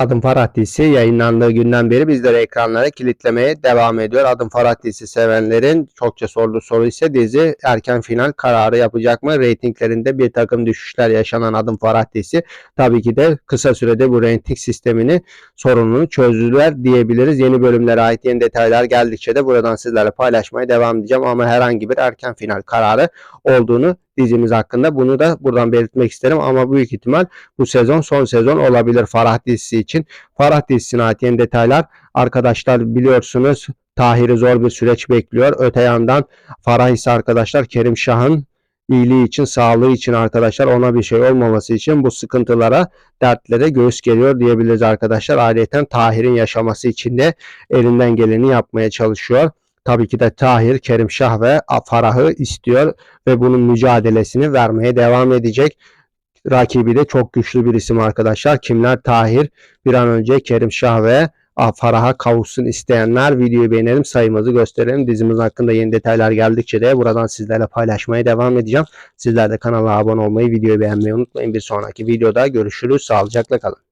Adım Farah dizisi yayınlandığı günden beri bizleri ekranlara kilitlemeye devam ediyor. Adım Farah dizisi sevenlerin çokça sorduğu soru ise dizi erken final kararı yapacak mı? Reytinglerinde bir takım düşüşler yaşanan Adım Farah dizisi tabii ki de kısa sürede bu reyting sistemini sorununu çözdüler diyebiliriz. Yeni bölümlere ait yeni detaylar geldikçe de buradan sizlerle paylaşmaya devam edeceğim ama herhangi bir erken final kararı olduğunu dizimiz hakkında bunu da buradan belirtmek isterim ama büyük ihtimal bu sezon son sezon olabilir Farah dizisi için. Farah dizisine ait yeni detaylar arkadaşlar biliyorsunuz Tahir'i zor bir süreç bekliyor. Öte yandan Farah ise arkadaşlar Kerim Şah'ın iyiliği için, sağlığı için arkadaşlar ona bir şey olmaması için bu sıkıntılara, dertlere göğüs geliyor diyebiliriz arkadaşlar. Ayrıca Tahir'in yaşaması için de elinden geleni yapmaya çalışıyor. Tabii ki de Tahir, Kerim Şah ve Farah'ı istiyor ve bunun mücadelesini vermeye devam edecek. Rakibi de çok güçlü bir isim arkadaşlar. Kimler? Tahir, bir an önce Kerim Şah ve Farah'a kavuşsun isteyenler videoyu beğenelim sayımızı gösterelim. Dizimiz hakkında yeni detaylar geldikçe de buradan sizlerle paylaşmaya devam edeceğim. Sizler de kanala abone olmayı, videoyu beğenmeyi unutmayın. Bir sonraki videoda görüşürüz. Sağlıcakla kalın.